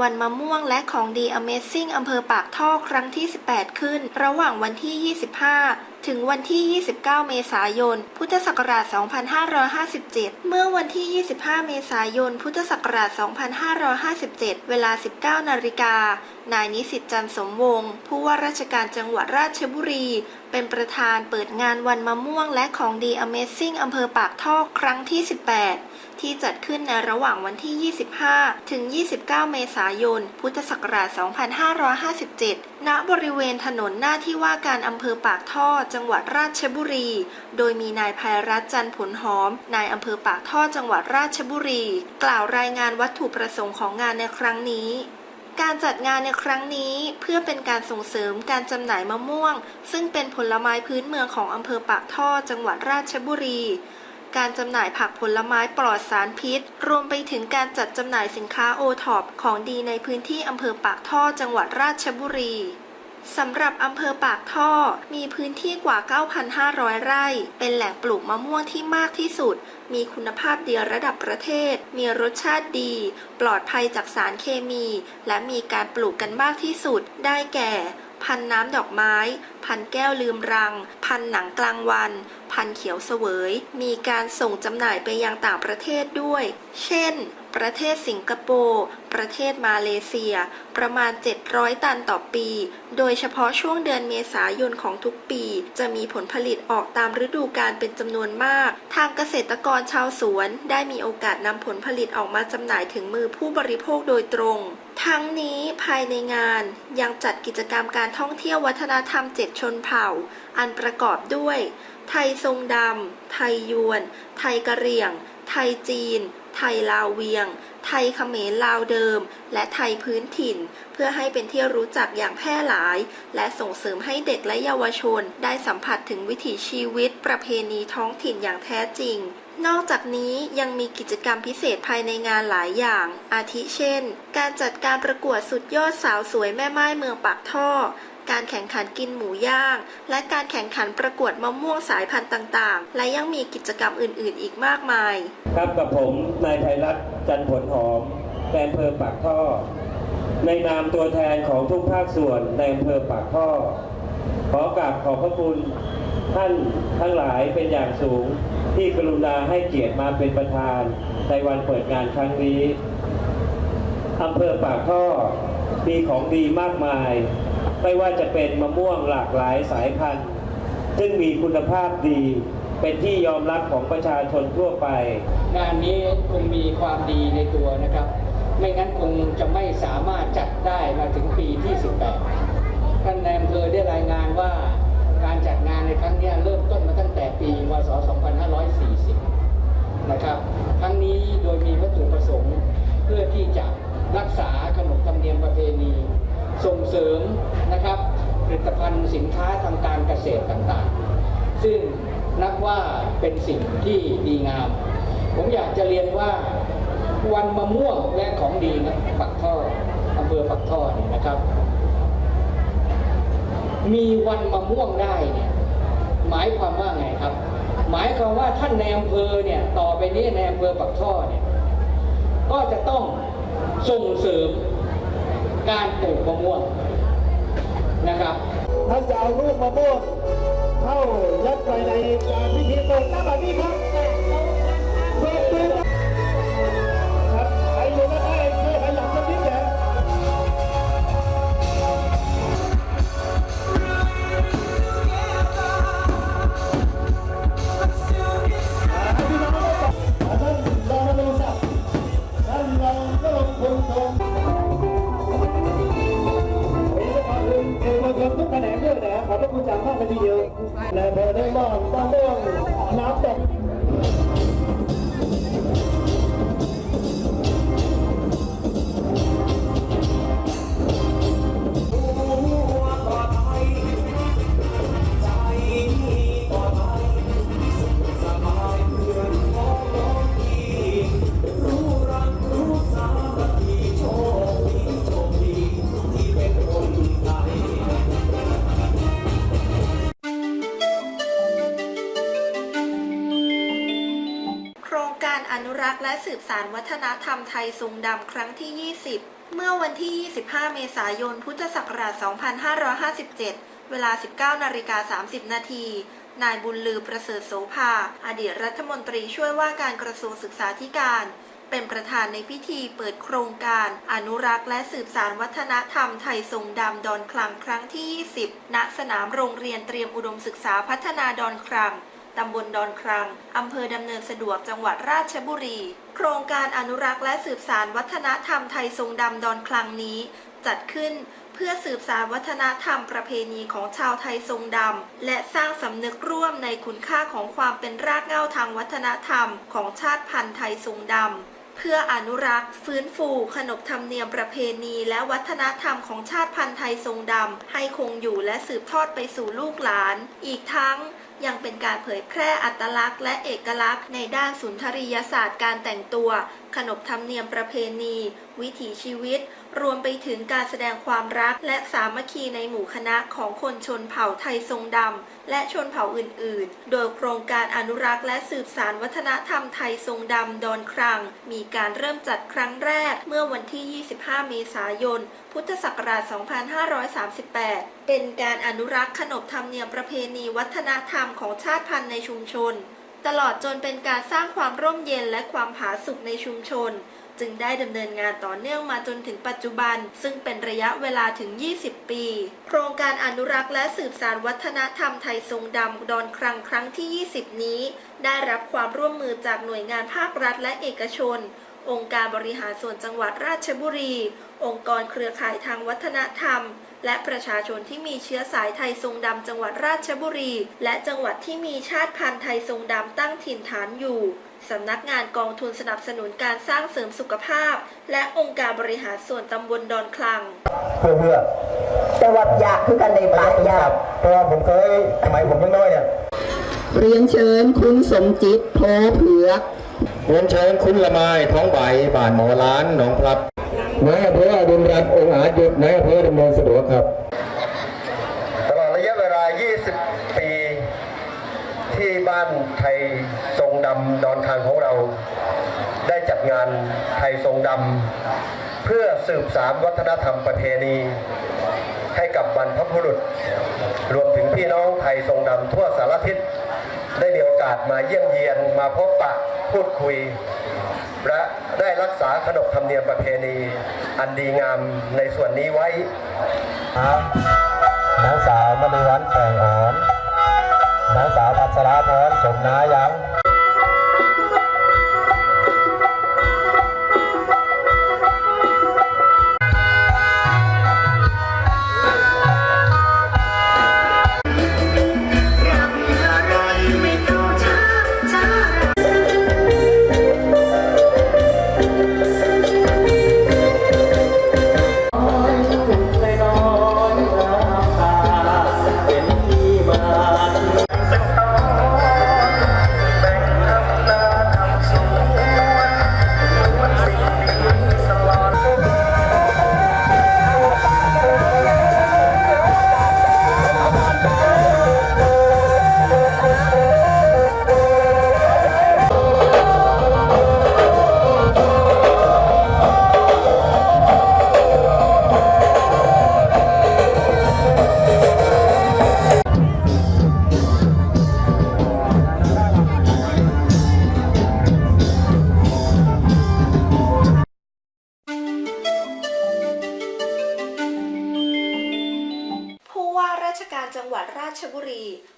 วันมะม่วงและของดี Amazing อำเภอปากท่อครั้งที่ 18 ขึ้น ระหว่างวันที่ 25 ถึงวันที่ 29 เมษายน พุทธศักราช 2557 เมื่อวันที่ 25 เมษายน พุทธศักราช 2557 เวลา 19 นาฬิกา นายนิสิตจันสมวงศ์ผู้ว่าราชการจังหวัดราชบุรี เป็นประธานเปิดงานวันมะม่วงและของดี Amazing อำเภอปากท่อครั้งที่ 18 ที่จัดขึ้นในระหว่างวันที่ 25 ถึง 29 เมษายน พุทธศักราช 2557 ณบริเวณถนนหน้าที่ว่าการอำเภอปากท่อ จังหวัดราชบุรี โดยมีนายภัยรัตน์จันผลหอม นายอำเภอปากท่อจังหวัดราชบุรี กล่าวรายงานวัตถุประสงค์ของงานในครั้งนี้ การจัดงานในครั้งนี้เพื่อเป็นการส่งเสริมการจำหน่ายมะม่วง ซึ่งเป็นผลไม้พื้นเมืองของอำเภอปากท่อ จังหวัดราชบุรี การจำหน่ายผักผลไม้ปลอดสารพิษ รวมไปถึงการจัดจำหน่ายสินค้าโอท็อปของดีในพื้นที่อำเภอปากท่อจังหวัดราชบุรีสำหรับอำเภอปากท่อมีพื้นที่กว่า 9,500 ไร่ เป็นแหล่งปลูกมะม่วงที่มากที่สุด มีคุณภาพเดียระดับประเทศ มีรสชาติดี ปลอดภัยจากสารเคมี และมีการปลูกกันมากที่สุด ได้แก่ พันน้ำดอกไม้ พันแก้วลืมรัง พันหนังกลางวัน พันธุ์เขียวเสวย มีการส่งจำหน่ายไปยังต่างประเทศด้วย เช่น ประเทศสิงคโปร์ ประเทศมาเลเซีย ประมาณ 700 ตันต่อปี โดยเฉพาะช่วงเดือนเมษายนของทุกปี จะมีผลผลิตออกตามฤดูกาลเป็นจำนวนมาก ทางเกษตรกรชาวสวนได้มีโอกาสนำผลผลิตออกมาจำหน่ายถึงมือผู้บริโภคโดยตรงทั้งนี้ภายในงานยังจัดกิจกรรมการท่องเที่ยววัฒนธรรมเจ็ดชนเผ่า อันประกอบด้วย ไทยทรงดำ ไทยยวน ไทยกะเหรี่ยง ไทยจีน ไทยลาวเวียง ไทยเขมรลาวเดิม และไทยพื้นถิ่น เพื่อให้เป็นที่รู้จักอย่างแพร่หลาย และส่งเสริมให้เด็กและเยาวชน ได้สัมผัสถึงวิถีชีวิต ประเพณีท้องถิ่นอย่างแท้จริงนอกจากนี้ยังมีกิจกรรมพิเศษภายในงานหลายอย่าง อาทิเช่น การจัดการประกวดสุดยอดสาวสวยแม่ไม้เมืองปากท่อ การแข่งขันกินหมูย่าง และการแข่งขันประกวดมะม่วงสายพันธุ์ต่างๆ และยังมีกิจกรรมอื่น ๆ อีกมากมาย ครับกับผมนายไพรัตน์จันทร์ผลหอมในอำเภอปากท่อ ในนามตัวแทนของทุกภาคส่วนในอำเภอปากท่อ ขอกราบขอบพระคุณท่านทั้งหลายเป็นอย่างสูงที่กรุณาให้เกียรติมาเป็นประธานในวันเปิดงานครั้งนี้อำเภอปากท่อมีของดีมากมาย ไม่ว่าจะเป็นมะม่วงหลากหลายสายพันธุ์ ซึ่งมีคุณภาพดีเป็นที่ยอมรับของประชาชนทั่วไป งานนี้คงมีความดีในตัวนะครับ ไม่งั้นคงจะไม่สามารถจัดได้มาถึงปีที่ 18 ท่านนายอำเภอได้รายงานว่าการจัดงานในครั้งนี้เริ่มต้นมาตั้งแต่ปีวศ 2540 นะครับ ครั้งนี้โดยมีวัตถุประสงค์เพื่อที่จะรักษาขนบธรรมเนียมประเพณี ส่งเสริมนะครับผลิตภัณฑ์สินค้าทางการเกษตรต่างๆ ซึ่งนับว่าเป็นสิ่งที่ดีงาม ผมอยากจะเรียนว่าวันมะม่วงและของดีนะปักท่ออำเภอปักท่อนี่นะครับ มีวันมะม่วงได้เนี่ยหมายความว่าไงครับ หมายความว่าท่านในอำเภอเนี่ยต่อไปนี้ในอำเภอปักท่อเนี่ยก็จะต้องส่งเสริม การปลูกมะม่วงนะครับท่านจะเอาลูกมะม่วงเข้ายัดไปในการพิธีเปิดหน้าบัดนี้ครับ นทุกแขนงด้วยนะครับขอบพระคุณจากมากเลยทีเดียวและเบอร์ได้มอบต้อนม่วงน้ำตก การอนุรักษ์และสืบสารวัฒนธรรมไทยทรงดำครั้งที่ 20 เมื่อวันที่ 25 เมษายน พุทธศักราช 2557 เวลา 19นาฬิกา30 นาที นายบุญลือประเสริฐโสภา อดีตรัฐมนตรีช่วยว่าการกระทรวงศึกษาธิการ เป็นประธานในพิธีเปิดโครงการ อนุรักษ์และสืบสารวัฒนธรรมไทยทรงดำดอนคลังครั้งที่ 20 ณ สนามโรงเรียนเตรียมอุดมศึกษาพัฒนาดอนคลัง ตำบลดอนครัง อำเภอดำเนินสะดวกจังหวัดราชบุรี โครงการอนุรักษ์และสืบสารวัฒนธรรมไทยทรงดำดอนคลังนี้ จัดขึ้นเพื่อสืบสารวัฒนธรรมประเพณีของชาวไทยทรงดำ และสร้างสำนึกร่วมในคุณค่าของความเป็นรากเหง้าทางวัฒนธรรมของชาติพันธุ์ไทยทรงดำเพื่ออนุรักษ์ ฟื้นฟูขนบธรรมเนียมประเพณีและวัฒนธรรมของชาติพันธุ์ไทยทรงดำ ให้คงอยู่และสืบทอดไปสู่ลูกหลาน อีกทั้ง ยังเป็นการเผยแพร่อัตลักษณ์และเอกลักษณ์ ในด้านสุนทรียศาสตร์การแต่งตัว ขนบธรรมเนียมประเพณี วิถีชีวิต รวมไปถึงการแสดงความรักและสามัคคีในหมู่คณะของคนชนเผ่าไทยทรงดำ และชนเผ่าอื่น ๆ โดยโครงการอนุรักษ์และสืบสารวัฒนธรรมไทยทรงดำดอนครัง มีการเริ่มจัดครั้งแรกเมื่อวันที่ 25 เมษายน พุทธศักราช 2538 เป็นการอนุรักษ์ขนบธรรมเนียมประเพณีวัฒนธรรมของชาติพันธุ์ในชุมชน ตลอดจนเป็นการสร้างความร่มเย็นและความผาสุกในชุมชน จึงได้ดำเนินงานต่อเนื่องมาจนถึงปัจจุบัน ซึ่งเป็นระยะเวลาถึง 20 ปี โครงการอนุรักษ์และสืบสารวัฒนธรรมไทยทรงดำดอนครั้งครั้งที่ 20 นี้ ได้รับความร่วมมือจากหน่วยงานภาครัฐและเอกชน องค์การบริหารส่วนจังหวัดราชบุรี องค์กรเครือข่ายทางวัฒนธรรม และประชาชนที่มีเชื้อสายไทยทรงดำจังหวัดราชบุรี และจังหวัดที่มีชาติพันธุ์ไทยทรงดำตั้งถิ่นฐานอยู่สำนักงานกองทุนสนับสนุนการสร้างเสริมสุขภาพ และองค์การบริหารส่วนตำบลดอนคลัง เพื่อเพื่อแต่ว่าอยากคือกันในปากอยากเพราะว่าผมเคยสมัยผมยังน้อยเนี่ยเรียนเชิญคุณสมจิตโพเผือกเรียนเชิญคุณละไม้ท้องใบบานหมอล้านหนองพลับ นายอำเภออดุลรัตน์องอาจหยุดนายอำเภอดำเนินสะดวกครับ ตลอดระยะเวลา 20 ปี ที่บ้านไทยทรงดำดอนคางของเรา ได้จัดงานไทยทรงดำเพื่อสืบสารวัฒนธรรมประเพณี ให้กับบรรพบุรุษ รวมถึงพี่น้องไทยทรงดำทั่วสารทิศได้มีโอกาสมาเยี่ยมเยียนมาพบปะพูดคุยและ ได้รักษาขนบธรรมเนียมประเพณี อันดีงามในส่วนนี้ไว้นางสาวมณีวันแข่งหอมนางสาวพัชราพรสมนายัง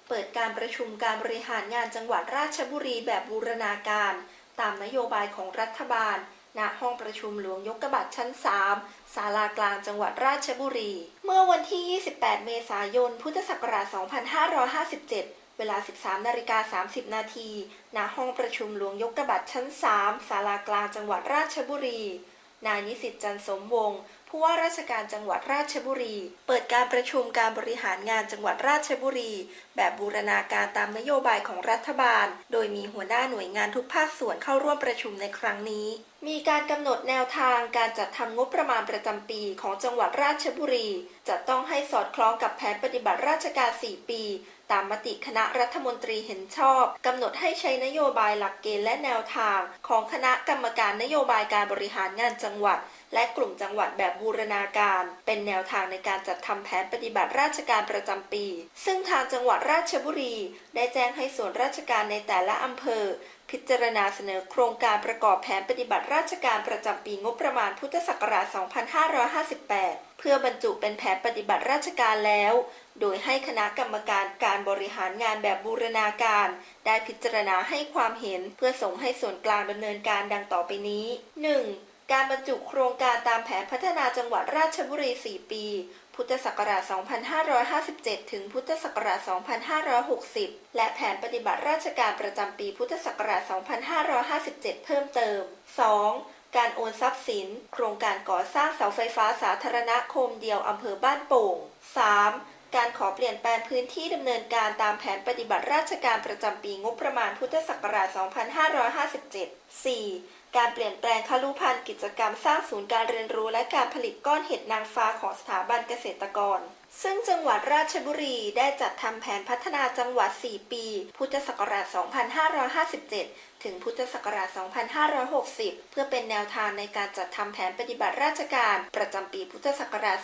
เปิดการประชุมการบริหารงานจังหวัดราชบุรีแบบบูรณาการ ตามนโยบายของรัฐบาล ณ ห้องประชุมหลวงยกกระบัดชั้น 3 ศาลากลางจังหวัดราชบุรี เมื่อวันที่ 28 เมษายน พุทธศักราช 2557เวลา 13 นาฬิกา 30 นาที ณ ห้องประชุมหลวงยกกระบัดชั้น 3 ศาลากลางจังหวัดราชบุรี นายนิสิตจันสมวงศ์ ผู้ว่าราชการจังหวัดราชบุรี เปิดการประชุมการบริหารงานจังหวัดราชบุรี แบบบูรณาการตามนโยบายของรัฐบาล โดยมีหัวหน้าหน่วยงานทุกภาคส่วนเข้าร่วมประชุมในครั้งนี้ มีการกำหนดแนวทางการจัดทำงบประมาณประจำปีของจังหวัดราชบุรี จะต้องให้สอดคล้องกับแผนปฏิบัติราชการ 4 ปี ตามมติคณะรัฐมนตรีเห็นชอบกำหนดให้ใช้นโยบายหลักเกณฑ์และแนวทาง ของคณะกรรมการนโยบายการบริหารงานจังหวัด และกลุ่มจังหวัดแบบบูรณาการ เป็นแนวทางในการจัดทำแผนปฏิบัติราชการประจำปี ซึ่งทางจังหวัดราชบุรี ได้แจ้งให้ส่วนราชการในแต่ละอำเภอ พิจารณาเสนอโครงการประกอบแผนปฏิบัติราชการประจำปีงบประมาณพุทธศักราช 2558 เพื่อบรรจุเป็นแผนปฏิบัติราชการแล้ว โดยให้คณะกรรมการการบริหารงานแบบบูรณาการ ได้พิจารณาให้ความเห็นเพื่อส่งให้ส่วนกลางดำเนินการดังต่อไปนี้ 1. การบรรจุโครงการตามแผนพัฒนาจังหวัดราชบุรี 4 ปี พุทธศักราช 2557 ถึงพุทธศักราช 2560 และแผนปฏิบัติราชการประจำปีพุทธศักราช 2557 เพิ่มเติม 2. การโอนทรัพย์สิน โครงการก่อสร้างเสาไฟฟ้าสาธารณะโคมเดียวอำเภอบ้านโป่ง 3. การขอเปลี่ยนแปลงพื้นที่ดำเนินการตามแผนปฏิบัติราชการประจำปีงบประมาณพุทธศักราช 2557 4. การเปลี่ยนแปลงคลุพันธ์กิจกรรมสร้างศูนย์การเรียนรู้และการผลิตก้อนเห็ดนางฟ้าของสถาบันเกษตรกร ซึ่งจังหวัดราชบุรีได้จัดทำแผนพัฒนาจังหวัด 4 ปี พุทธศักราช 2557 ถึงพุทธศักราช 2560 เพื่อเป็นแนวทางในการจัดทำแผนปฏิบัติราชการ ประจำปีพุทธศักราช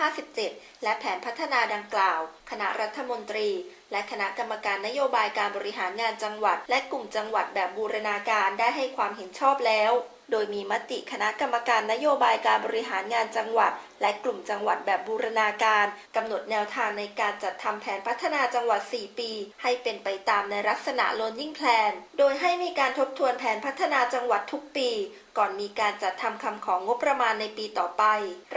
2557 และแผนพัฒนาดังกล่าว คณะรัฐมนตรี และคณะกรรมการนโยบายการบริหารงานจังหวัด และกลุ่มจังหวัดแบบบูรณาการได้ให้ความเห็นชอบแล้ว โดยมีมติคณะกรรมการนโยบายการบริหารงานจังหวัด และกลุ่มจังหวัดแบบบูรณาการกำหนดแนวทางในการจัดทำแผนพัฒนาจังหวัด 4 ปี ให้เป็นไปตามในลักษณะ Loading Plan โดยให้มีการทบทวนแผนพัฒนาจังหวัดทุกปี ก่อนมีการจัดทำคำของงบประมาณในปีต่อไป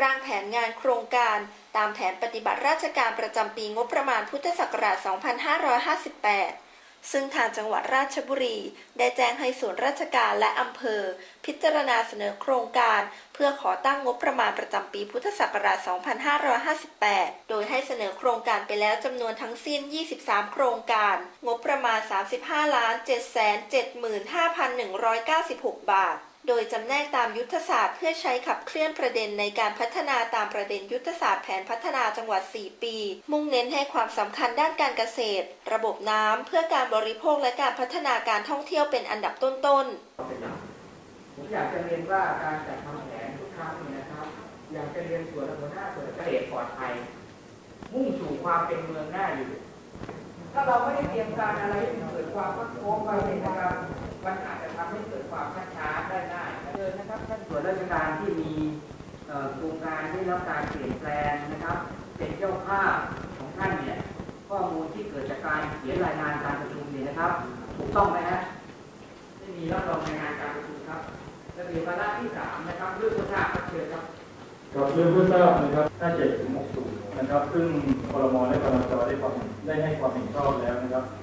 ร่างแผนงานโครงการตามแผนปฏิบัติราชการประจำปีงบประมาณพุทธศักราช 2558 ซึ่งทางจังหวัดราชบุรี ได้แจ้งให้ส่วนราชการและอำเภอ พิจารณาเสนอโครงการ เพื่อขอตั้งงบประมาณประจำปีพุทธศักราช 2558 โดยให้เสนอโครงการไปแล้วจำนวนทั้งสิ้น 23 โครงการ งบประมาณ 35,775,196 บาท โดยจำแนกตามยุทธศาสตร์เพื่อใช้ขับเคลื่อนประเด็นในการพัฒนาตามประเด็นยุทธศาสตร์แผนพัฒนาจังหวัด 4 ปี มุ่งเน้นให้ความสำคัญด้านการเกษตร ระบบน้ำเพื่อการบริโภคและการพัฒนาการท่องเที่ยวเป็นอันดับต้นๆผมอยากจะเรียนว่าการจัดทำแผนทุกครั้งนี่ยนะครับ อยากจะเรียนส่วนหัวหน้าส่วนเกษตรปลอดภัย มุ่งสู่ความเป็นเมืองหน้าอยู่ ถ้าเราไม่ได้เตรียมการอะไรเกิดความพักโค้งไปเนี่ยนะครับ มันอาจจะทำให้เกิดความช้าช้าได้ง่ายเชิญนะครับท่านส่วนราชการที่มีโครงการได้รับการเปลี่ยนแปลงนะครับ เป็นเจ้าภาพของท่านเนี่ยข้อมูลที่เกิดจากการเขียนรายงานการประชุมเนี่ยนะครับ ถูกต้องไหมฮะไม่มีรับรองในงานการประชุมครับระเบียบวาระที่สามนะครับเรื่องพุทรับเชิญครับครับเรื่องเพื่อทราบนะครับ57ถึง60นะครับ ซึ่งครมและกรจได้ความได้ให้ความเห็นชอบแล้วนะครับ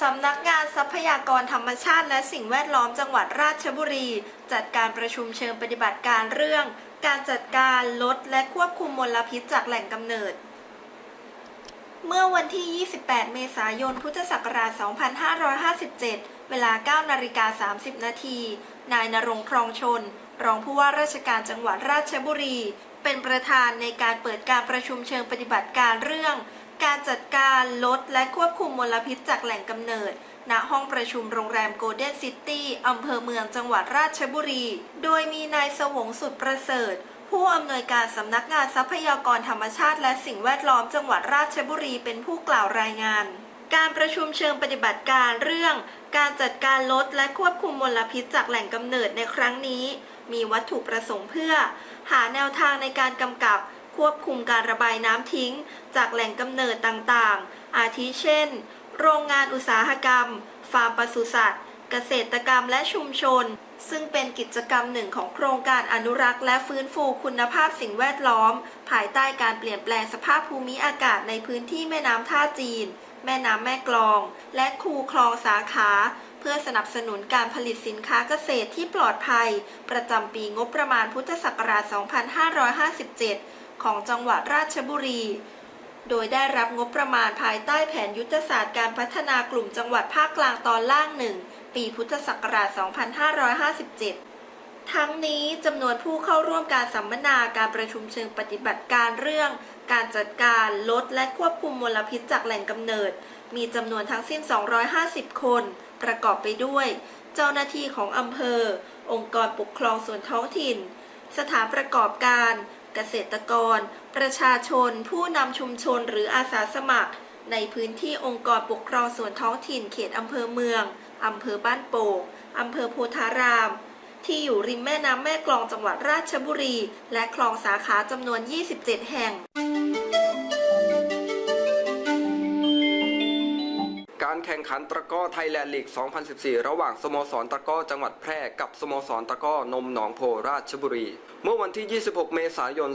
สำนักงานทรัพยากรธรรมชาติและสิ่งแวดล้อมจังหวัดราชบุรี จัดการประชุมเชิงปฏิบัติการเรื่อง การจัดการลดและควบคุมมลพิษจากแหล่งกำเนิด เมื่อวันที่ 28 เมษายน พุทธศักราช 2557 เวลา 9 นาฬิกา 30 นาที นายนรงครองชน รองผู้ว่าราชการจังหวัดราชบุรี เป็นประธานในการเปิดการประชุมเชิงปฏิบัติการเรื่อง การจัดการลดและควบคุมมลพิษจากแหล่งกำเนิด ณ ห้องประชุมโรงแรมโกลเด้นซิตี้อำเภอเมืองจังหวัดราชบุรี โดยมีนายสวงสุดประเสริฐ ผู้อำนวยการสำนักงานทรัพยากรธรรมชาติ และสิ่งแวดล้อมจังหวัดราชบุรีเป็นผู้กล่าวรายงาน การประชุมเชิงปฏิบัติการเรื่อง การจัดการลดและควบคุมมลพิษจากแหล่งกำเนิดในครั้งนี้ มีวัตถุประสงค์เพื่อ หาแนวทางในการกำกับ ควบคุมการระบายน้ำทิ้ง จากแหล่งกำเนิดต่างๆ อาทิเช่น โรงงานอุตสาหกรรม ฟาร์มปศุสัตว์ เกษตรกรรมและชุมชน ซึ่งเป็นกิจกรรมหนึ่งของโครงการอนุรักษ์และฟื้นฟูคุณภาพสิ่งแวดล้อม ภายใต้การเปลี่ยนแปลงสภาพภูมิอากาศในพื้นที่แม่น้ำท่าจีน แม่น้ำแม่กลอง และคูคลองสาขา เพื่อสนับสนุนการผลิตสินค้าเกษตรที่ปลอดภัย ประจำปีงบประมาณพุทธศักราช 2557 ของจังหวัดราชบุรี โดยได้รับงบประมาณภายใต้แผนยุทธศาสตร์การพัฒนากลุ่มจังหวัดภาคกลางตอนล่างหนึ่งปีพุทธศักราช 2557ทั้งนี้จำนวนผู้เข้าร่วมการสัมมนาการประชุมเชิงปฏิบัติการเรื่อง การจัดการลดและควบคุมมลพิษจากแหล่งกำเนิด มีจำนวนทั้งสิ้น 250 คน ประกอบไปด้วย เจ้าหน้าที่ของอำเภอ องค์กรปกครองส่วนท้องถิ่น สถานประกอบการ เกษตรกร ประชาชน ผู้นำชุมชนหรืออาสาสมัคร ในพื้นที่องค์กรปกครองส่วนท้องถิ่นเขตอำเภอเมืองอำเภอบ้านโป่งอำเภอโพธาราม ที่อยู่ริมแม่น้ำแม่กลองจังหวัดราชบุรี และคลองสาขาจำนวน 27 แห่ง ข่งขันตะก้อไทยแลนด์ลีก 2014 ระหว่างสโมสรตะก้อจังหวัดแพร่กับสโมสรตะก้อนมหนองโพราชบุรี เมื่อวันที่ 26 เมษายน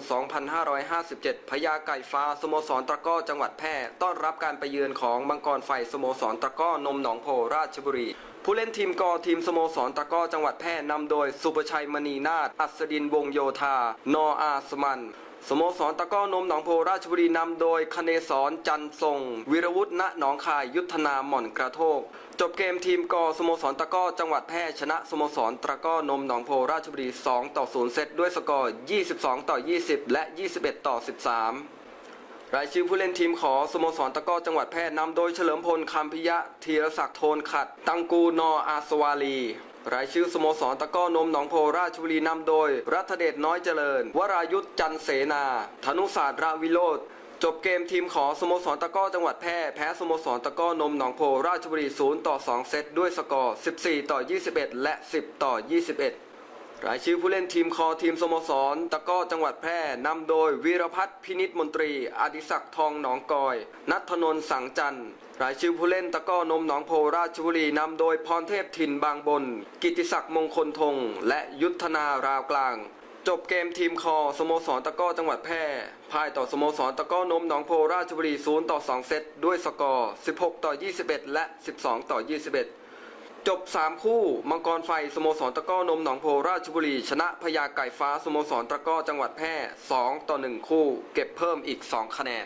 2557 พญาไก่ฟ้าสโมสรตะก้อจังหวัดแพร่ ต้อนรับการไปเยือนของมังกรไฟสโมสรตะก้อนมหนองโพราชบุรีผู้เล่นทีมกอทีมสโมสรตะก้อจังหวัดแพร่นำโดย สุประชัยมณีนาฏอัศดินวงโยธา นออาสมัน สโมสรตะก้อนมหนองโพราชบุรีนำโดยคเนศรจันทรง วิรวุฒิณหนองคายยุทธนาหม่อนกระโทก จบเกมทีมกอสโมสรตะก้อจังหวัดแพร่ชนะสโมสรตะก้อนมหนองโพราชบุรี 2 ต่อ 0 เซตด้วยสกอร์ 22 ต่อ 20 และ 21 ต่อ 13รายชื่อผู้เล่นทีมขอสโมสรตะก้อจังหวัดแพร่นำโดยเฉลิมพลคำพิยะธีรศักดิ์โทนขัด ตังกูนออาสวาลี รายชื่อสโมสรตะก้อนมหนองโพราชบุรีนำโดย รัฐเดชน้อยเจริญ วรายุทธจันเสนา ธนุศาสตร์ราวิโรธจบเกมทีมขอสโมสรตะก้อจังหวัดแพร่แพ้สโมสรตะก้อนมหนองโพราชบุรี 0 ต่อ 2 เซตด้วยสกอร์ 14 ต่อ 21 และ 10 ต่อ 21 รายชื่อผู้เล่นทีมคอทีมสโมสร ตะก้อจังหวัดแพร่นำโดยวีรพัฒน์พินิษมนตรี อดิศักดิ์ทองหนองกอย นัทนน์สังจันทร์รายชื่อผู้เล่นตะก้อนมหนองโพราชบุรีนำโดยพรเทพถิ่นบางบน กิติศักดิ์มงคลธงและยุทธนาราวกลาง จบเกมทีมคอสโมสรตะก้อจังหวัดแพร่พ่ายต่อสโมสรตะก้อนมหนองโพราชบุรี0ต่อ2เซตด้วยสกอร์ 16 ต่อ 21 และ 12 ต่อ 21 จบ 3 คู่ มังกรไฟสโมสรตะก้อนมหนองโพราชบุรี ชนะพญาไก่ฟ้าสโมสรตะก้อจังหวัดแพร่ 2 ต่อ 1 คู่ เก็บเพิ่มอีก 2 คะแนน